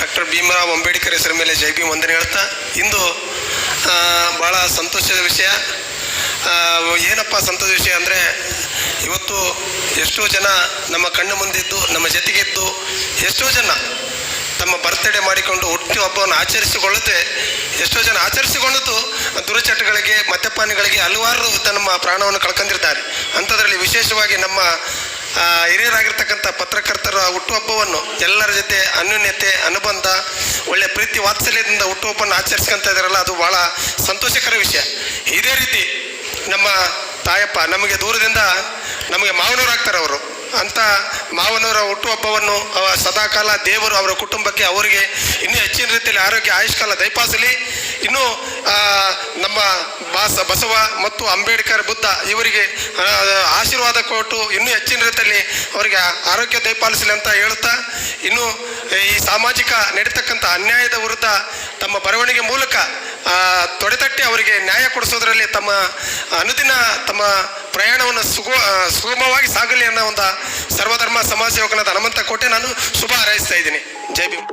Doctor Bhimrao Ambedkar ಹೆಸರ ಮೇಲೆ ಜೈ ಭೀಮ್ ವಂದನೆ ಹೇಳ್ತಾ, ಇಂದು ಭಾಳ ಸಂತೋಷದ ವಿಷಯ. ಏನಪ್ಪ ಸಂತೋಷ ವಿಷಯ ಅಂದರೆ, ಇವತ್ತು ಎಷ್ಟೋ ಜನ ನಮ್ಮ ಕಣ್ಣು ಮುಂದಿದ್ದು, ನಮ್ಮ ಜೊತೆಗಿದ್ದು, ಎಷ್ಟೋ ಜನ ತಮ್ಮ ಬರ್ತ್ಡೇ ಮಾಡಿಕೊಂಡು ಹುಟ್ಟು ಹಬ್ಬವನ್ನು ಆಚರಿಸಿಕೊಳ್ಳುತ್ತೆ ಎಷ್ಟೋ ಜನ ಆಚರಿಸಿಕೊಳ್ಳುತ್ತು ದುರಚಟಗಳಿಗೆ, ಮದ್ಯಪಾನಿಗಳಿಗೆ ಹಲವಾರು ತಮ್ಮ ಪ್ರಾಣವನ್ನು ಕಳ್ಕೊಂಡಿರ್ತಾರೆ ಅಂಥದ್ರಲ್ಲಿ ವಿಶೇಷವಾಗಿ ನಮ್ಮ ಹಿರಿಯರಾಗಿರ್ತಕ್ಕಂಥ ಪತ್ರಕರ್ತರ ಹುಟ್ಟುಹಬ್ಬವನ್ನು ಎಲ್ಲರ ಜೊತೆ ಅನ್ಯೋನ್ಯತೆ, ಅನುಬಂಧ, ಒಳ್ಳೆ ಪ್ರೀತಿ, ವಾತ್ಸಲ್ಯದಿಂದ ಹುಟ್ಟುಹಬ್ಬವನ್ನು ಆಚರಿಸ್ಕೊಂತ ಇದಾರಲ್ಲ ಅದು ಬಹಳ ಸಂತೋಷಕರ ವಿಷಯ. ಇದೇ ರೀತಿ ನಮ್ಮ ತಾಯಪ್ಪ ನಮಗೆ ದೂರದಿಂದ ನಮಗೆ ಮಾವನವರಾಗ್ತಾರೆ ಅವರು. ಅಂತ ಮಾವನವರ ಹುಟ್ಟುಹಬ್ಬವನ್ನು ಸದಾಕಾಲ ದೇವರು ಅವರ ಕುಟುಂಬಕ್ಕೆ, ಅವರಿಗೆ ಇನ್ನೂ ಹೆಚ್ಚಿನ ರೀತಿಯಲ್ಲಿ ಆರೋಗ್ಯ, ಆಯುಷ್ಕಾಲ ದಯಪಾಸಲಿ ಇನ್ನೂ ನಮ್ಮ ಬಾಸ ಬಸವ ಮತ್ತು ಅಂಬೇಡ್ಕರ್ ಬುದ್ಧ ಇವರಿಗೆ ಆಶೀರ್ವಾದ ಕೊಟ್ಟು ಇನ್ನೂ ಹೆಚ್ಚಿನ ರೀತಿಯಲ್ಲಿ ಅವರಿಗೆ ಆರೋಗ್ಯ ದಯಪಾಲಿಸಲಿ ಅಂತ ಹೇಳುತ್ತಾ, ಇನ್ನು ಈ ಸಾಮಾಜಿಕ ನಡೀತಕ್ಕಂಥ ಅನ್ಯಾಯದ ವಿರುದ್ಧ ತಮ್ಮ ಬರವಣಿಗೆ ಮೂಲಕ ತೊಡೆತಟ್ಟಿ ಅವರಿಗೆ ನ್ಯಾಯ ಕೊಡಿಸೋದ್ರಲ್ಲಿ ತಮ್ಮ ಅನುದಿನ ತಮ್ಮ ಪ್ರಯಾಣವನ್ನು ಸುಗು ಸುಗಮವಾಗಿ ಸಾಗಲಿ ಅನ್ನೋ ಒಂದು ಸರ್ವಧರ್ಮ ಸಮಾಜ ಸೇವಕನಾದ ಹನುಮಂತ ಕೋಟೆ ನಾನು ಶುಭ ಹಾರೈಸ್ತಾ ಇದ್ದೀನಿ. ಜೈ ಭೀಮ್.